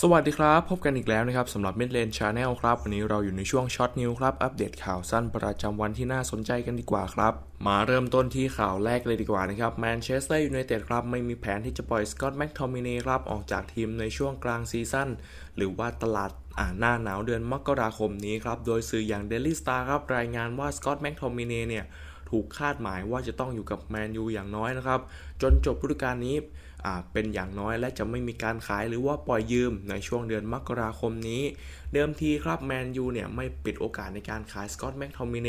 สวัสดีครับ พบกันอีกแล้วนะครับสำหรับ Midlane Channel ครับ วันนี้เราอยู่ในช่วงช็อตนิวครับ อัปเดตข่าวสั้นประจำวันที่น่าสนใจกันดีกว่าครับ มาเริ่มต้นที่ข่าวแรกเลยดีกว่านะครับแมนเชสเตอร์ยูไนเต็ดครับ ไม่มีแผนที่จะปล่อยสกอตแม็กทอมินีครับ ออกจากทีมในช่วงกลางซีซั่นหรือว่าตลาดอ่าหน้าหนาวเดือนมกราคมนี้ครับ โดยสื่ออย่าง Daily Star ครับรายงานว่าสกอตแม็กทอมินีเนี่ยถูกคาดหมายว่าจะต้องอยู่กับแมนยูอย่างน้อยนะครับจนจบฤดูกาลนี้ เป็นอย่างน้อยและจะไม่มีการขายหรือว่าปล่อยยืมในช่วงเดือนมกราคมนี้ เดิมทีครับแมนยูเนี่ยไม่ปิดโอกาสในการขายสกอตแม็กทอมิเน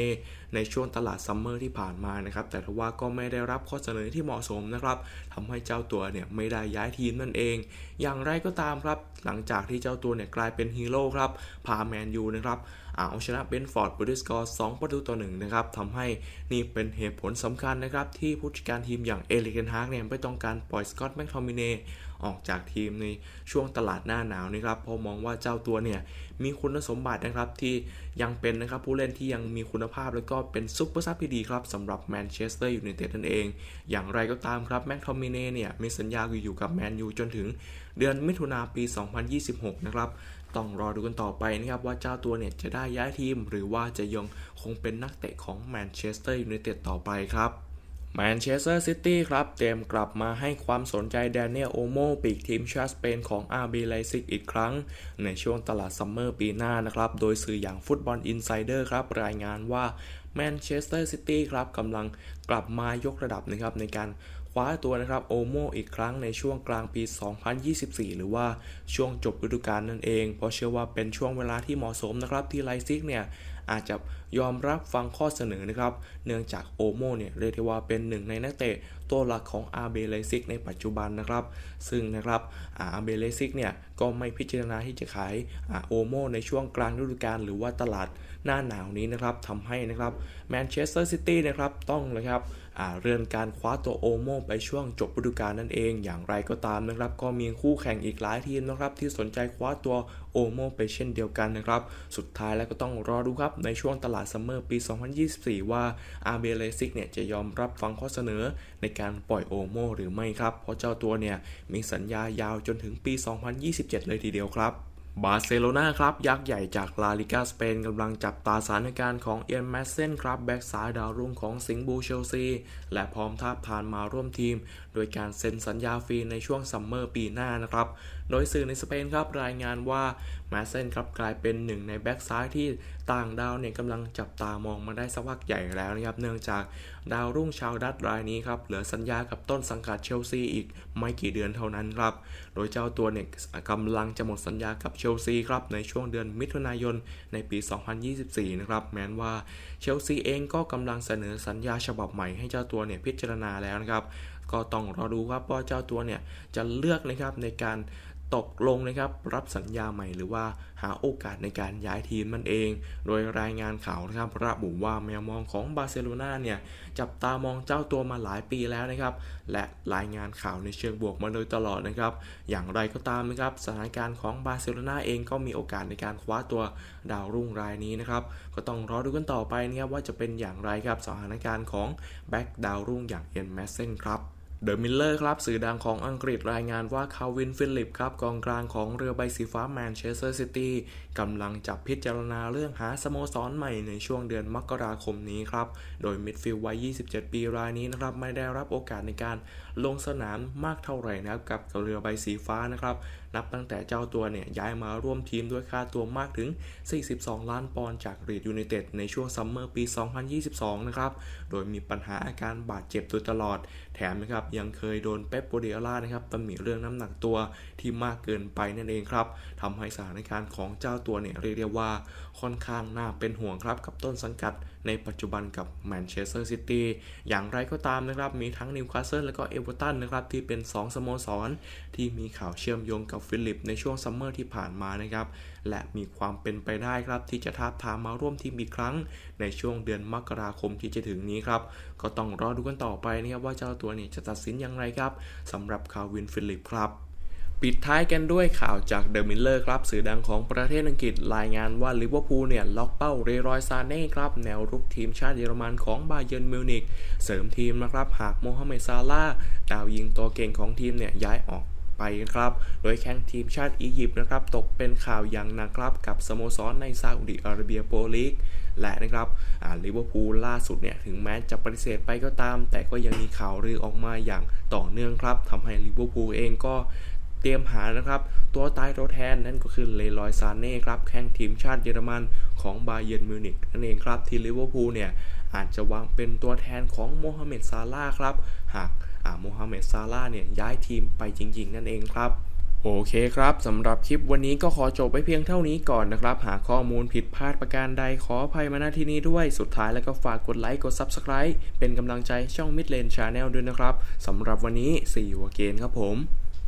ในช่วงตลาดซัมเมอร์ที่ผ่านมานะครับแต่ทว่าก็ไม่ได้รับข้อเสนอที่เหมาะสมนะครับทำให้เจ้าตัวเนี่ยไม่ได้ย้ายทีมนั่นเอง อย่างไรก็ตามครับหลังจากที่เจ้าตัวเนี่ยกลายเป็นฮีโร่ครับพาแมนยูนะครับเอาชนะเบนฟอร์ดบริสกอร์2ประตูต่อหนึ่งนะครับทำให้นี่เป็นเหตุผลสำคัญนะครับที่ผู้จัดการทีมอย่างเอลิเกนฮากเนี่ยไม่ต้องการปล่อยสกอตแม็กทอมิเนออกจากทีมในช่วงตลาดหน้าหนาวนะครับเพราะมองว่าเจ้าตัวเนี่ยมีคุณสมบัตินะครับที่ยังเป็นนะครับผู้เล่นที่ยังมีคุณภาพแล้วก็เป็นซุปเปอร์ซับที่ดีครับสำหรับแมนเชสเตอร์ยูไนเต็ดนั่นเอง อย่างไรก็ตามครับแม็กทอมิเนเนี่ยมีสัญญาอยู่กับแมนยูจนถึงเดือนมิถุนาปี 2026 นะครับต้องรอดูกันต่อไปนะครับว่าเจ้าตัวเนี่ยจะได้ย้ายทีม หรือว่าจะยังคงเป็นนักเตะของแมนเชสเตอร์ยูไนเต็ดต่อไปครับ แมนเชสเตอร์ซิตี้ครับเตรียมกลับมาให้ความสนใจแดเนียลโอโมปีกทีมชาติสเปนของ RB ไลซิกอีกครั้ง ในช่วงตลาดซัมเมอร์ปีหน้านะครับ โดยสื่ออย่างฟุตบอลอินไซเดอร์ครับ รายงานว่าแมนเชสเตอร์ซิตี้ครับกำลังกลับมายกระดับนะครับในการคว้าตัวนะครับโอโมอีกครั้งในช่วงกลางปี 2024 หรือว่าช่วงจบฤดูกาลนั่นเอง เพราะเชื่อว่าเป็นช่วงเวลาที่เหมาะสมนะครับที่ไลซิกเนี่ย อาจจะยอมรับฟังข้อเสนอนะครับ เนื่องจากโอโมเนี่ยเรียกได้ว่าเป็นหนึ่งในนักเตะตัวหลักของอาเบเลซิกในปัจจุบันนะครับ ซึ่งนะครับอาเบเลซิกเนี่ยก็ไม่พิจารณาที่จะขายโอโมในช่วงกลางฤดูกาลหรือว่าตลาดหน้าหนาวนี้นะครับทำให้นะครับแมนเชสเตอร์ซิตี้นะครับต้องนะครับเรื่อนการคว้าตัวโอโมไปช่วงจบฤดูกาลนั่นเอง อย่างไรก็ตามนะครับ ก็มีคู่แข่งอีกหลายทีมนะครับ ที่สนใจคว้าตัวโอโมไปเช่นเดียวกันนะครับ สุดท้ายแล้วก็ต้องรอดูครับในช่วงตลาดซัมเมอร์ปี 2024 ว่าอาเบเลซิกเนี่ยจะยอมรับฟังข้อเสนอในการปล่อยโอโมหรือไม่ครับ เพราะเจ้าตัวเนี่ยมีสัญญายาวจนถึงปี 2027 เลยทีเดียวครับ บาร์เซโลนาครับ ยักษ์ใหญ่จากลาลิกาสเปนกำลังจับตาสถานการณ์ของเอียนแมสเซนครับแบ็กซ้ายดาวรุ่งของสิงห์บูเชลซี และพร้อมทาบทานมาร่วมทีม โดยการเซ็นสัญญาฟรีในช่วงซัมเมอร์ปีหน้านะครับ โดยสื่อในสเปนครับรายงานว่าแมสเซนครับกลายเป็นหนึ่งในแบ็กซ้ายที่ต่างดาวเนี่ยกำลังจับตามองมาได้สักพักใหญ่แล้วนะครับเนื่องจากดาวรุ่งชาวดัตรายนี้ครับเหลือสัญญากับต้นสังกัดเชลซีอีกไม่กี่เดือนเท่านั้นครับโดยเจ้าตัวเนี่ยกำลังจะหมดสัญญากับเชลซีครับในช่วงเดือนมิถุนายนในปี 2024 นะครับแม้นว่าเชลซีเองก็กำลังเสนอสัญญาฉบับใหม่ให้เจ้าตัวเนี่ยพิจารณาแล้วนะครับก็ต้องรอดูครับว่าเจ้าตัวเนี่ยจะเลือกนะครับในการ ตกลงนะครับรับสัญญาใหม่หรือว่าหาโอกาสในการย้ายทีมมันเอง โดยรายงานข่าวนะครับระบุว่าแมวมองของบาร์เซโลนาเนี่ยจับตามองเจ้าตัวมาหลายปีแล้วนะครับ และรายงานข่าวในเชิงบวกมาโดยตลอดนะครับ อย่างไรก็ตามนะครับสถานการณ์ของบาร์เซโลนาเองก็มีโอกาสในการคว้าตัวดาวรุ่งรายนี้นะครับก็ต้องรอดูกันต่อไปนะครับว่าจะเป็นอย่างไรครับสถานการณ์ของแบ็กดาวรุ่งอย่างเอ็นแมสเซนครับ เดอะมิลเลอร์ครับสื่อดังของอังกฤษรายงานว่าคาวินฟิลิปครับกองกลางของเรือใบสีฟ้าแมนเชสเตอร์ซิตี้กำลังจับพิจารณาเรื่องหาสโมสรใหม่ในช่วงเดือนมกราคมนี้ครับ โดยมิดฟิลด์วัย 27 ปีรายนี้นะครับไม่ได้รับโอกาสในการลงสนามมากเท่าไหร่นะครับกับเรือใบสีฟ้านะครับ นับตั้งแต่เจ้าตัวเนี่ยย้ายมาร่วมทีมด้วยค่าตัวมากถึง 42 ล้านปอนด์จากรีดยูไนเต็ดในช่วงซัมเมอร์ปี 2022 นะครับ โดยมีปัญหาอาการบาดเจ็บโดยตลอด แถมนะครับยังเคยโดนเป๊ปโปเดล่านะครับตำหนิเรื่องน้ำหนักตัวที่มากเกินไปนั่นเองครับทำให้สถานการณ์ของเจ้าตัวเนี่ยเรียกได้ว่าค่อนข้างน่าเป็นห่วงครับกับต้นสังกัดในปัจจุบันกับแมนเชสเตอร์ซิตี้อย่างไรก็ตามนะครับ มีทั้งนิวคาสเซิลและก็เอเวอร์ตันนะครับ ที่เป็น 2 สโมสร ที่มีข่าวเชื่อมโยงกับฟิลิปในช่วงซัมเมอร์ที่ผ่านมานะครับ และมีความเป็นไปได้ครับที่จะท้าทามมาร่วมทีมอีกครั้ง ในช่วงเดือนมกราคมที่จะถึงนี้ครับ ก็ต้องรอดูกันต่อไปนะครับว่าเจ้าตัวนี้จะตัดสินอย่างไรครับสำหรับคาวินฟิลิปครับปิดท้ายกันด้วยข่าวจากเดอะมิลเลอร์ครับ สื่อดังของประเทศอังกฤษรายงานว่าลิเวอร์พูลเนี่ย ล็อกเป้าเรรอยซาเน่ครับ แนวรุกทีมชาติเยอรมันของบาเยิร์นมิวนิกเสริมทีมนะครับ หากโมฮัมเหม็ดซาลาดาวยิงตัวเก่งของทีมเนี่ย ย้ายออก ไปครับ โดยแข้งทีมชาติอียิปต์นะครับตกเป็นข่าวอย่างหนักครับกับสโมสรในซาอุดิอาระเบียโปรลีกและนะครับลิเวอร์พูลล่าสุดเนี่ยถึงแม้จะปฏิเสธไปก็ตาม แต่ก็ยังมีข่าวลือออกมาอย่างต่อเนื่องครับทำให้ลิเวอร์พูลเองก็เตรียมหานะครับ ตัวตายตัวแทนนั่นก็คือเลลอยซานเน่ครับแข้งทีมชาติเยอรมันของบาเยิร์นมิวนิกนั่นเองครับที่ลิเวอร์พูลเนี่ยอาจจะวางเป็นตัวแทนของโมฮัมเหม็ดซาลาครับ หาก โมฮัมเหม็ดซาร่าเนี่ยย้ายทีมไปจริง ๆ นั่นเองครับโอเคครับสำหรับคลิปวันนี้ก็ขอจบไปเพียงเท่านี้ก่อนนะครับ หากข้อมูลผิดพลาดประการใดขออภัยมาณที่นี้ด้วยสุดท้ายแล้วก็ฝากกดไลค์กด Subscribe เป็นกำลังใจช่อง Midlane Channel ด้วยนะครับสำหรับวันนี้ See you again ครับผม